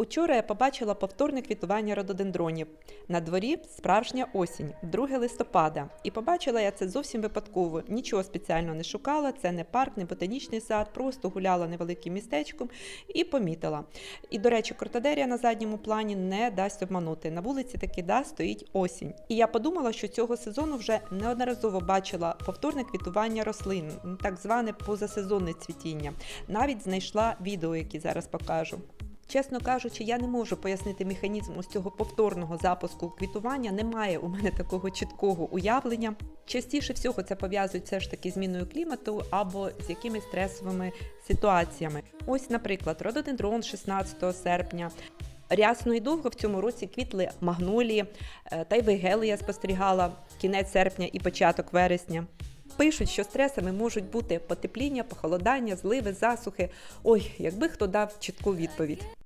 Учора я побачила повторне квітування рододендронів. На дворі справжня осінь, 2 листопада. І побачила я це зовсім випадково. Нічого спеціально не шукала. Це не парк, не ботанічний сад, просто гуляла невеликим містечком і помітила. І, до речі, кортадерія на задньому плані не дасть обманути. На вулиці таки да стоїть осінь. І я подумала, що цього сезону вже неодноразово бачила повторне квітування рослин, так зване позасезонне цвітіння. Навіть знайшла відео, які зараз покажу. Чесно кажучи, я не можу пояснити механізм ось цього повторного запуску квітування. Немає у мене такого чіткого уявлення. Частіше всього це пов'язують все ж таки зміною клімату або з якимись стресовими ситуаціями. Ось, наприклад, рододендрон 16 серпня. Рясно і довго в цьому році квітли магнолії, е, та й вигели я спостерігала кінець серпня і початок вересня. Пишуть, що стресами можуть бути потепління, похолодання, зливи, засухи. Ой, якби хто дав чітку відповідь.